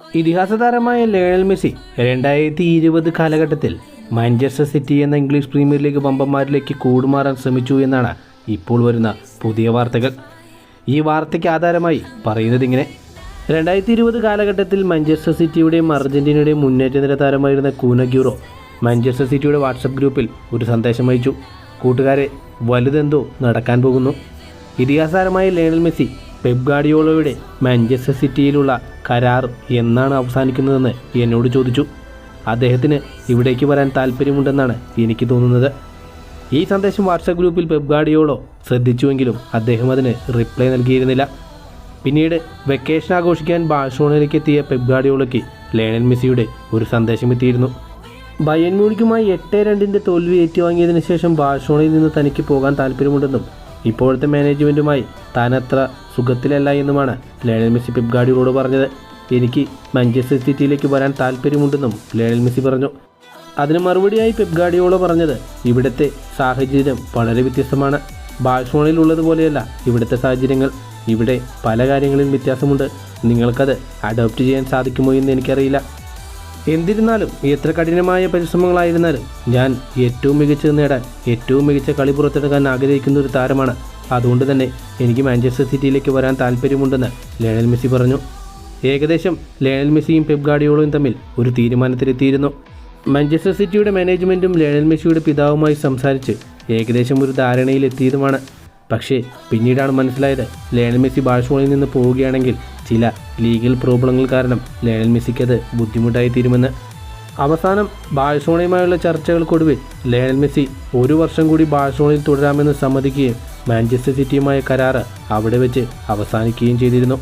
ഇതിഹാസ താരമായ Lionel Messi രണ്ടായിരത്തി ഇരുപത് കാലഘട്ടത്തിൽ മാഞ്ചസ്റ്റർ സിറ്റി എന്ന ഇംഗ്ലീഷ് പ്രീമിയർ ലീഗ് ബമ്പന്മാരിലേക്ക് കൂടുമാറാൻ ശ്രമിച്ചു എന്നാണ് ഇപ്പോൾ വരുന്ന പുതിയ വാർത്തകൾ. ഈ വാർത്തയ്ക്ക് ആധാരമായി പറയുന്നത് ഇങ്ങനെ. രണ്ടായിരത്തി ഇരുപത് കാലഘട്ടത്തിൽ മാഞ്ചസ്റ്റർ സിറ്റിയുടെയും അർജന്റീനയുടെയും മുന്നേറ്റ നിര താരമായിരുന്ന കൂനഗ്യൂറോ മാഞ്ചസ്റ്റർ സിറ്റിയുടെ വാട്സപ്പ് ഗ്രൂപ്പിൽ ഒരു സന്ദേശം അയച്ചു. കൂട്ടുകാരെ വലുതെന്തോ നടക്കാൻ പോകുന്നു. ഇതിഹാസാരമായ ലയണൽ മെസ്സി പെപ് ഗാഡിയോളോയുടെ മാഞ്ചസ്റ്റർ സിറ്റിയിലുള്ള കരാർ എന്നാണ് അവസാനിക്കുന്നതെന്ന് എന്നോട് ചോദിച്ചു. അദ്ദേഹത്തിന് ഇവിടേക്ക് വരാൻ താല്പര്യമുണ്ടെന്നാണ് എനിക്ക് തോന്നുന്നത്. ഈ സന്ദേശം വാട്സാപ്പ് ഗ്രൂപ്പിൽ വെബ്ഗാഡിയോളോ ശ്രദ്ധിച്ചുവെങ്കിലും അദ്ദേഹം അതിന് റിപ്ലൈ നൽകിയിരുന്നില്ല. പിന്നീട് വെക്കേഷൻ ആഘോഷിക്കാൻ ബാഴ്സലോണയിലേക്ക് എത്തിയ പെബ്ഗാഡിയോളയ്ക്ക് ലേണൽ മെസ്സിയുടെ ഒരു സന്ദേശം എത്തിയിരുന്നു. ബയൻ മ്യൂണിക്കുമായി എട്ട് രണ്ടിന്റെ തോൽവി ഏറ്റുവാങ്ങിയതിനു ശേഷം ബാഴ്സലോണയിൽ നിന്ന് തനിക്ക് പോകാൻ താല്പര്യമുണ്ടെന്നും ഇപ്പോഴത്തെ മാനേജ്മെന്റുമായി താൻ അത്ര സുഖത്തിലല്ല എന്നുമാണ് ലയണൽ മെസ്സി പെപ് ഗാഡിയോളോട് പറഞ്ഞത്. എനിക്ക് മാഞ്ചസ്റ്റർ സിറ്റിയിലേക്ക് വരാൻ താല്പര്യമുണ്ടെന്നും ലയണൽ മെസ്സി പറഞ്ഞു. അതിന് മറുപടിയായി പെപ് പറഞ്ഞത് ഇവിടുത്തെ സാഹചര്യം വളരെ വ്യത്യസ്തമാണ്. ബാഴ്സോണയിൽ ഉള്ളതുപോലെയല്ല ഇവിടുത്തെ സാഹചര്യങ്ങൾ. ഇവിടെ പല കാര്യങ്ങളിലും വ്യത്യാസമുണ്ട്. നിങ്ങൾക്കത് അഡോപ്റ്റ് ചെയ്യാൻ സാധിക്കുമോ എന്ന് എനിക്കറിയില്ല. എന്നിരുന്നാലും എത്ര കഠിനമായ പരിശ്രമങ്ങളായിരുന്നാലും ഞാൻ ഏറ്റവും മികച്ചത് നേടാൻ ഏറ്റവും മികച്ച കളി പുറത്തെടുക്കാൻ ആഗ്രഹിക്കുന്ന ഒരു താരമാണ്. അതുകൊണ്ട് തന്നെ എനിക്ക് മാഞ്ചസ്റ്റർ സിറ്റിയിലേക്ക് വരാൻ താല്പര്യമുണ്ടെന്ന് ലയണൽ മെസ്സി പറഞ്ഞു. ഏകദേശം ലയണൽ മെസ്സിയും പെപ് ഗാഡിയോളയും തമ്മിൽ ഒരു തീരുമാനത്തിലെത്തിയിരുന്നു. മാഞ്ചസ്റ്റർ സിറ്റിയുടെ മാനേജ്മെന്റും ലയണൽ മെസ്സിയുടെ പിതാവുമായി സംസാരിച്ച് ഏകദേശം ഒരു ധാരണയിലെത്തിയതുമാണ്. പക്ഷേ പിന്നീടാണ് മനസ്സിലായത് ലയണൽ മെസ്സി ബാഴ്സോണിൽ നിന്ന് പോവുകയാണെങ്കിൽ ചില ലീഗൽ പ്രോബ്ലങ്ങൾ കാരണം ലയണൽ മെസ്സിക്ക് അത് ബുദ്ധിമുട്ടായി തീരുമെന്ന്. അവസാനം ബാഴ്സോണയുമായുള്ള ചർച്ചകൾക്കൊടുവിൽ ലയണൽ മെസ്സി ഒരു വർഷം കൂടി ബാഴ്സോണയിൽ തുടരാമെന്ന് സമ്മതിക്കുകയും മാഞ്ചസ്റ്റർ സിറ്റിയുമായ കരാറ് അവിടെ വെച്ച് അവസാനിക്കുകയും ചെയ്തിരുന്നു.